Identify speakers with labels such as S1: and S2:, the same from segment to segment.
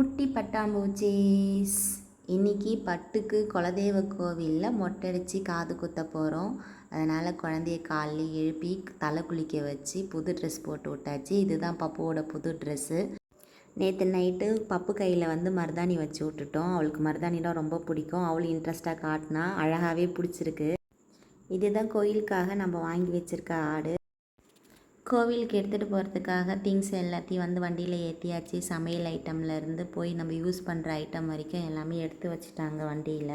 S1: குட்டி பட்டாம்பூச்சிஸ் இன்னைக்கு பட்டுக்கு குலதெய்வ கோவிலில் மொட்டடிச்சு காது குத்த போகிறோம் அதனால் குழந்தைய காலைல எழுப்பி தலை குளிக்க வச்சு புது ட்ரெஸ் போட்டு விட்டாச்சு. இதுதான் பப்புவோட புது ட்ரெஸ்ஸு நேற்று நைட்டு பப்பு கையில் வந்து மருதாணி வச்சு விட்டுட்டோம். அவளுக்கு மருதாணிலாம் ரொம்ப பிடிக்கும். அவளும் இன்ட்ரெஸ்ட்டாக காட்டினா அழகாகவே பிடிச்சிருக்கு. இதுதான் கோயிலுக்காக நம்ம வாங்கி வச்சுருக்க ஆடு. கோவிலுக்கு எடுத்துகிட்டு போகிறதுக்காக திங்ஸ் எல்லாத்தையும் வந்து வண்டியில் ஏற்றியாச்சு சமையல் ஐட்டம்லேருந்து போய் நம்ம யூஸ் பண்ணுற ஐட்டம் வரைக்கும் எல்லாமே எடுத்து வச்சுட்டாங்க வண்டியில்.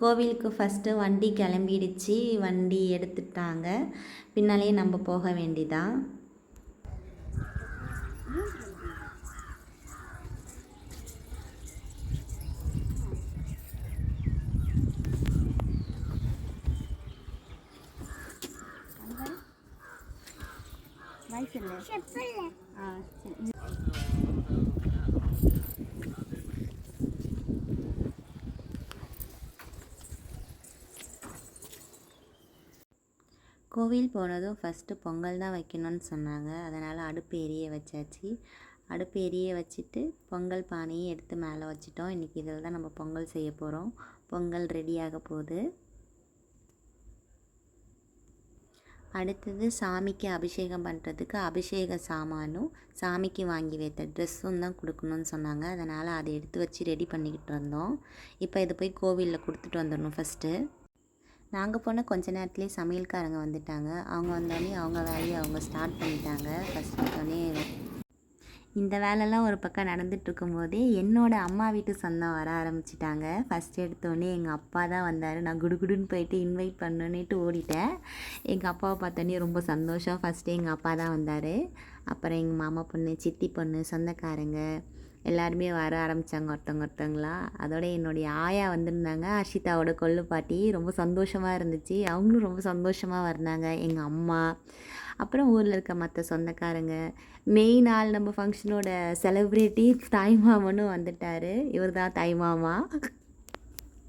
S1: கோவிலுக்கு ஃபஸ்ட்டு வண்டி கிளம்பிடுச்சு. வண்டி எடுத்துட்டாங்க. பின்னாலேயே நம்ம போக வேண்டிதான். கோவில் போனதும் ஃபஸ்ட்டு பொங்கல் தான் வைக்கணும்னு சொன்னாங்க. அதனால் அடுப்பு எரிய வச்சாச்சு. அடுப்பு எரிய வச்சுட்டு பொங்கல் பானையை எடுத்து மேலே வச்சிட்டோம். இன்றைக்கி இதில் தான் நம்ம பொங்கல் செய்ய போகிறோம் பொங்கல் ரெடியாக போகுது. அடுத்தது சாமிக்கு அபிஷேகம் பண்ணுறதுக்கு அபிஷேக சாமானும் சாமிக்கு வாங்கி வைத்த ட்ரெஸ்ஸும் தான் கொடுக்கணும்னு சொன்னாங்க. அதனால் அதை எடுத்து வச்சு ரெடி பண்ணிக்கிட்டு இருந்தோம். இப்போ இதை போய் கோவிலில் கொடுத்துட்டு வந்துடணும் ஃபஸ்ட்டு நாங்கள் போன கொஞ்ச நேரத்துலேயே சமையல்காரங்க வந்துட்டாங்க. அவங்க வந்தோடனே அவங்க வேலையை அவங்க ஸ்டார்ட் பண்ணிட்டாங்க. ஃபஸ்ட் எடுத்தோடனே இந்த வேலைலாம் ஒரு பக்கம் நடந்துட்டு இருக்கும்போதே என்னோட அம்மா வீட்டு சொந்தம் வர ஆரம்பிச்சிட்டாங்க. ஃபஸ்ட் எடுத்தோடனே எங்கள் அப்பா தான் வந்தார். நான் குடுகுடுன்னு போயிட்டு இன்வைட் பண்ணுன்னுட்டு ஓடிட்டேன். எங்கள் அப்பாவை பார்த்தோன்னே ரொம்ப சந்தோஷம். ஃபஸ்ட்டு எங்கள் அப்பா தான் வந்தார். அப்புறம் எங்கள் மாமா பொண்ணு சித்தி பொண்ணு சொந்தக்காரங்க எல்லாருமே வர ஆரம்பித்தாங்க ஒருத்தவங்க ஒருத்தவங்களா. அதோட என்னுடைய ஆயா வந்திருந்தாங்க. அர்ஷிதாவோட கொள்ளு பாட்டி. ரொம்ப சந்தோஷமாக இருந்துச்சு. அவங்களும் ரொம்ப சந்தோஷமாக வந்தாங்க. எங்கள் அம்மா அப்புறம் ஊரில் இருக்க மற்ற சொந்தக்காரங்க மெயின் ஆள் நம்ம ஃபங்க்ஷனோட செலிப்ரிட்டி தாய்மாமனும் வந்துட்டார். இவர் தான் தாய்மாமா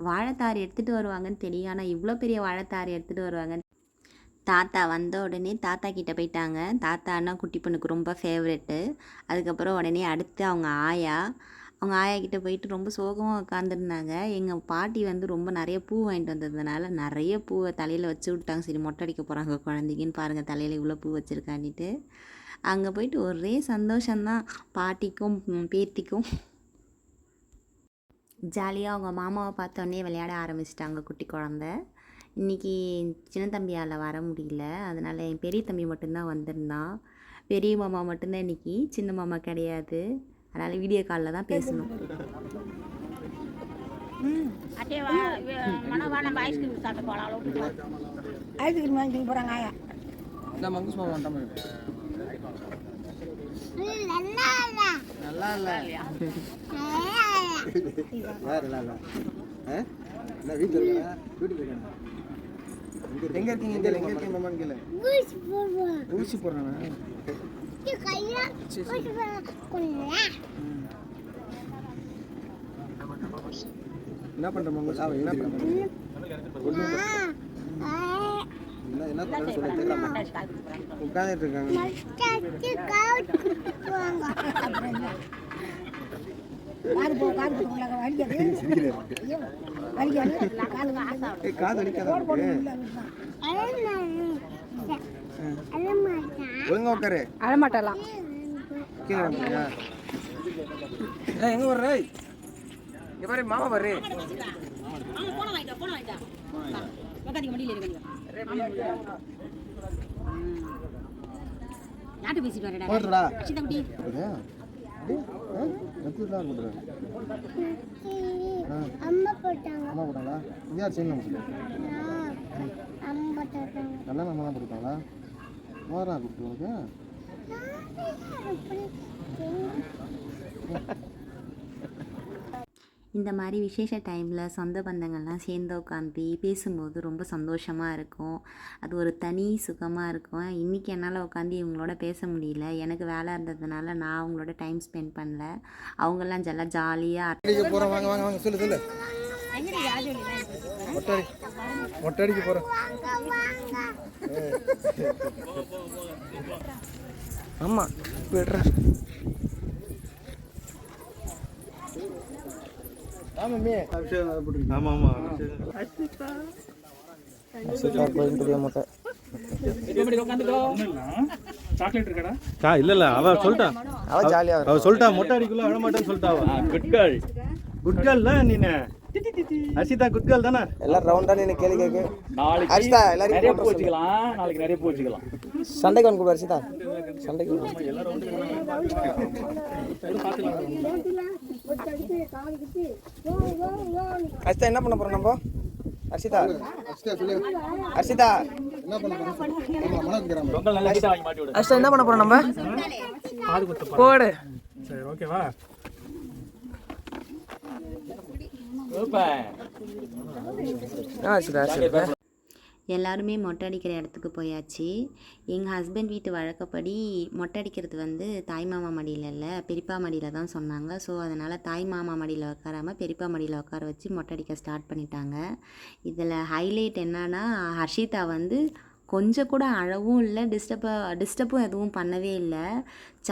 S1: வாழைத்தார் எடுத்துகிட்டு வருவாங்கன்னு தெரியும். ஆனால் இவ்வளோ பெரிய வாழைத்தார் எடுத்துகிட்டு வருவாங்க தாத்தா வந்த உடனே தாத்தா கிட்டே போயிட்டாங்க. தாத்தான்னா குட்டி பொண்ணுக்கு ரொம்ப ஃபேவரெட்டு அதுக்கப்புறம் உடனே அடுத்து அவங்க ஆயா. அவங்க ஆயா கிட்டே போயிட்டு ரொம்ப சோகமாக உட்காந்துருந்தாங்க எங்கள் பாட்டி வந்து ரொம்ப நிறைய பூ வாங்கிட்டு வந்ததுனால நிறைய பூவை தலையில் வச்சு விட்டாங்க. சரி மொட்டை அடிக்க போகிறாங்க குழந்தைங்கன்னு பாருங்கள் தலையில் இவ்வளோ பூ வச்சுருக்கான்ட்டு அங்கே போயிட்டு ஒரே சந்தோஷந்தான் பாட்டிக்கும் பேத்திக்கும். ஜாலியாக அவங்க மாமாவை பார்த்தோன்னே விளையாட ஆரம்பிச்சிட்டாங்க குட்டி குழந்த. இன்றைக்கி சின்ன தம்பியால் வர முடியல. அதனால் என் பெரிய தம்பி மட்டும்தான் வந்திருந்தான். பெரிய மாமா மட்டும்தான் இன்றைக்கி சின்ன மாமா கிடையாது. அதனால் வீடியோ காலில் தான் பேசணும்.
S2: ஐஸ்கிரீம்
S3: வாங்கிட்டு போகிறாங்க ஆயா.
S4: நல்லா இல்ல யார் நல்லா இல்ல ஆ? என்ன வீட்டில் வீட்டில் எங்க இருக்கீங்க? எங்க இருக்கீங்க ஊசி போடுறானா. என்ன பண்ற மங்குஸ் என்ன பண்ற என்ன என்ன சொல்லி தெரியல இருக்காங்க.
S3: காது போ காது போ உங்களுக்கு வலிக்காது. ஐயோ வலிக்காது. காது வலிக்காது.
S4: ஒழுங்கா உட்காரு
S3: அழமாட்டலாம்.
S4: கீழே வந்துருங்க. ஏய் எங்க வர்ற? இங்க பாரு மாமா பாரு
S2: நாட்டு பேசிட்டு வரடா
S4: போடுறா
S2: சித்தம்பி
S5: அம்மா போட்டாங்க.
S4: அம்மா போட்டாங்களா? இது யார் செய்யணும் சொல்லு
S5: அம்மா போட்டாங்க.
S4: நல்லா நம்ம தான் போட்டாங்களா மோரா கொடுத்து உனக்கு
S1: இந்த மாதிரி விசேஷ டைமில் சொந்த பந்தங்கள்லாம் சேர்ந்து உட்காந்து பேசும்போது ரொம்ப சந்தோஷமாக இருக்கும். அது ஒரு தனி சுகமாக இருக்கும். இன்றைக்கி என்னால் உட்காந்து இவங்களோட பேச முடியல. எனக்கு வேலை இருந்ததுனால நான் அவங்களோட டைம் ஸ்பெண்ட் பண்ணல. அவங்கெல்லாம் ஜெல்லாம் ஜாலியாக
S4: அடிக்க போகிறோம் வாங்க வாங்க வாங்க சொல்லு சொல்லு மொட்டடி மொட்டடிக்க போகிறோம் ஆமாம் விடுறா. கோயில் பெரிய மூட்டை
S6: கா இல்ல இல்ல அவ
S4: ஜாலியாக
S6: அவ சொல்லிட்டா மொட்டை அடிக்குள்ள அழ மாட்டேன்னு சொல்லிட்டா குட் கேர்ள் குட் கேர்ள் தான் நீனு. அர்ஷிதா குட் கேர்ள் தானே?
S4: எல்லாம் ரவுண்டாக நின்று கேள்வி கேட்கு.
S7: நாளைக்கு
S4: அரிசிதா எல்லாரையும்
S7: நிறைய. போச்சுக்கலாம். நாளைக்கு நிறைய போச்சுக்கலாம்.
S4: சண்டைக்கு வந்து கொடு சண்டைக்கு அரிசிதா என்ன? பண்ண போறோம் நம்ம?
S7: மாட்டி விடு.
S4: அர்ஷிதா என்ன பண்ண போறோம் நம்ம? போடு அர்ஷிதா அர்ஷிதா
S1: எல்லாருமே மொட்டை அடிக்கிற இடத்துக்கு போயாச்சு. எங்கள் ஹஸ்பண்ட் வீட்டு வழக்கப்படி மொட்டை அடிக்கிறது வந்து தாய் மாமா மடியில் இல்லை பெரியப்பா மடியில் தான் சொன்னாங்க. ஸோ அதனால் தாய் மாமா மடியில் உட்காராமல் பெரியப்பா மடியில் உட்கார வச்சு மொட்டை அடிக்க ஸ்டார்ட் பண்ணிட்டாங்க. இதில் ஹைலைட் என்னன்னா ஹர்ஷிதா வந்து கொஞ்சம் கூட அழவும் இல்லை டிஸ்டர்பாக டிஸ்டர்பும் எதுவும் பண்ணவே இல்லை.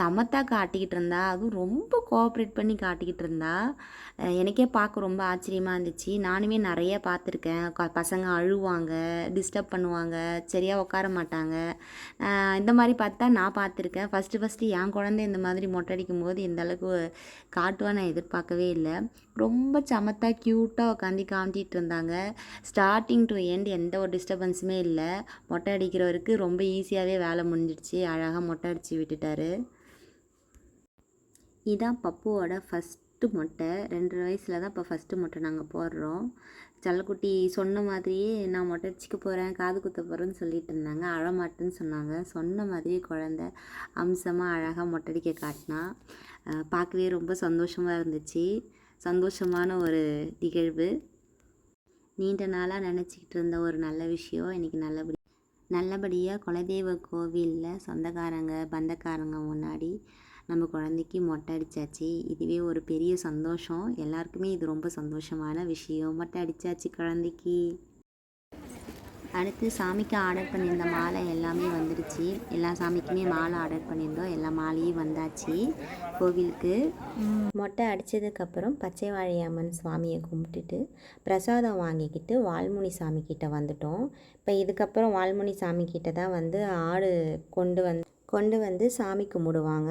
S1: சமத்தாக காட்டிக்கிட்டு இருந்தா அதுவும் ரொம்ப கோஆப்ரேட் பண்ணி காட்டிக்கிட்டு இருந்தா. எனக்கே பார்க்க ரொம்ப ஆச்சரியமாக இருந்துச்சு. நானுமே நிறைய பார்த்துருக்கேன். க- பசங்க அழுவாங்க டிஸ்டர்ப் பண்ணுவாங்க சரியாக உட்கார மாட்டாங்க. இந்த மாதிரி பார்த்தா நான் பார்த்துருக்கேன். ஃபஸ்ட்டு ஃபஸ்ட்டு என் குழந்தை இந்த மாதிரி மொட்டை அடிக்கும் போது இந்த அளவுக்கு காட்டுவா நான் எதிர்பார்க்கவே இல்லை. ரொம்ப சமத்தா க்யூட்டாக உட்காந்து காமிச்சிட்டு இருந்தாங்க. ஸ்டார்டிங் டு எண்ட் எந்த ஒரு டிஸ்டர்பன்ஸுமே இல்லை. மொட்டை மொட்டை அடிக்கிறவருக்கு ரொம்ப ஈஸியாகவே வேலை முடிஞ்சிடுச்சு. அழகாக மொட்டை அடித்து விட்டுட்டாரு. இதான் பப்புவோட ஃபஸ்ட்டு மொட்டை. ரெண்டு வயசில் தான் இப்போ ஃபஸ்ட்டு மொட்டை நாங்கள் போடுறோம். சல்லக்குட்டி சொன்ன மாதிரியே நான் மொட்டை அடிச்சுக்க போகிறேன் காது குத்த போகிறேன்னு சொல்லிட்டு இருந்தாங்க. அழமாட்டேன்னு சொன்னாங்க. சொன்ன மாதிரியே குழந்த அம்சமாக அழகாக மொட்டை அடிக்க காட்டினா பார்க்கவே ரொம்ப சந்தோஷமாக இருந்துச்சு. சந்தோஷமான ஒரு நிகழ்வு. நீண்ட நாளாக நினச்சிக்கிட்டு இருந்த ஒரு நல்ல விஷயம். இன்றைக்கி நல்லபடி நல்லபடியாக குலதெய்வ கோவிலில் சொந்தக்காரங்க பந்தக்காரங்க முன்னாடி நம்ம குழந்தைக்கு மொட்டை அடித்தாச்சு இதுவே ஒரு பெரிய சந்தோஷம். எல்லாருக்குமே இது ரொம்ப சந்தோஷமான விஷயம். மொட்டை அடித்தாச்சு குழந்தைக்கு. அடுத்து சாமிக்கு ஆர்டர் பண்ணியிருந்த மாலை எல்லாமே வந்துடுச்சு. எல்லா சாமிக்குமே மாலை ஆர்டர் பண்ணியிருந்தோம். எல்லா மாலையும் வந்தாச்சு கோவிலுக்கு. மொட்டை அடித்ததுக்கப்புறம் பச்சை வாழையம்மன் சுவாமியை கும்பிட்டுட்டு பிரசாதம் வாங்கிக்கிட்டு வால்முனி சாமி வந்துட்டோம். இப்போ இதுக்கப்புறம் வால்முனி சாமி தான் வந்து ஆடு கொண்டு வந்து கொண்டு வந்து சாமி கும்பிடுவாங்க.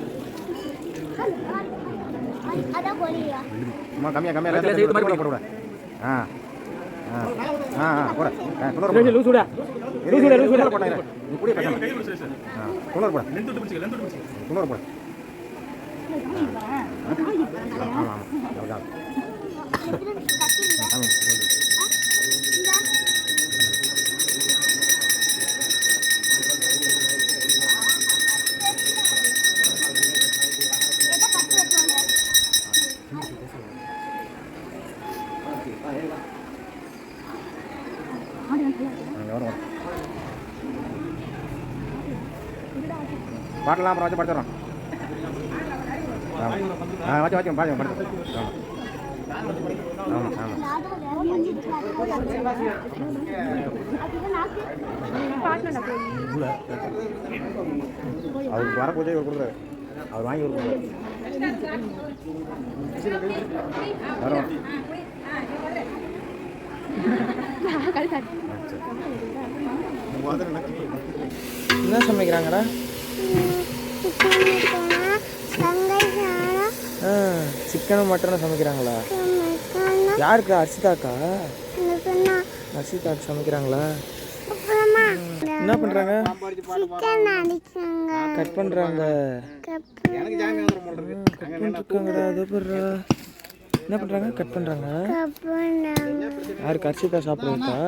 S8: சும்மா கம்மியா கம்மியா லைட்டா போட போட ஆ ஆ ஆ ஆ போட
S7: லூசு விடா
S8: லூஸ் விட லூஸ் விட போடா நீ ஆ போட பாட்டெல்லாம் அப்புறம் வச்சு படிச்சிடறோம். ஆ வச்சு வச்சு பாருங்க படிச்சு ஆமாம் ஆமாம் அவருக்கு வர பூஜை இவர் கொடுக்குறாரு. அவர் வாங்கி வரும்
S4: என்ன சமைக்கிறாங்கடா? ஆ சிக்கனும் மட்டனும் சமைக்கிறாங்களா? யாருக்கு? அர்ஷிதாக்கா அர்ஷிதாக்கு சமைக்கிறாங்களா? என்ன பண்றாங்க? கட் பண்றாங்க.
S9: என்ன பண்ணுறாங்க கட் பண்ணுறாங்க யாருக்கு அரிசிதா சாப்பிட்றதுக்கா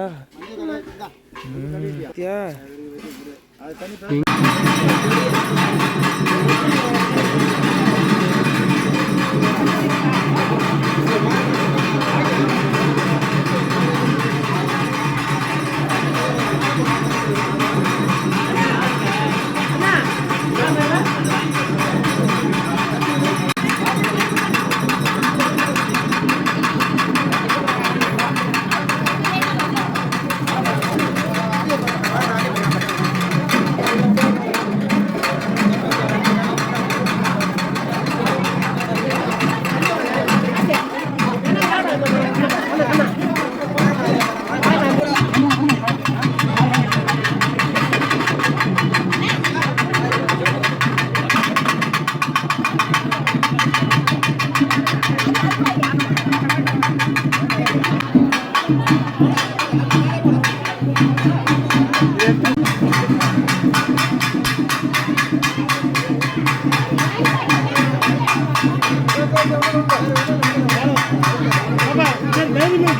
S9: யா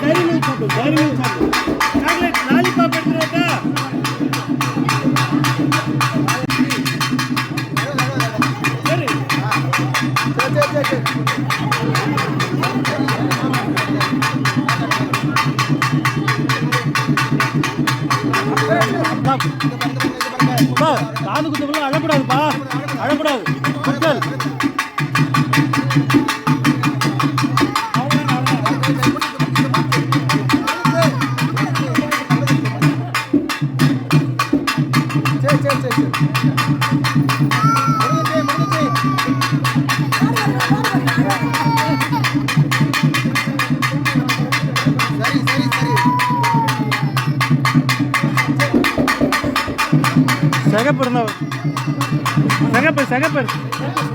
S6: Dairy Milk Dairy Milk chocolate lollipop எடுத்துருக்கா சரி
S9: சரி சரி சரி
S6: காது அழக்கூடாதுப்பா அழக்கூடாது சிகப்பு இருந்தா சிகப்பு சிகப்பு
S9: சரி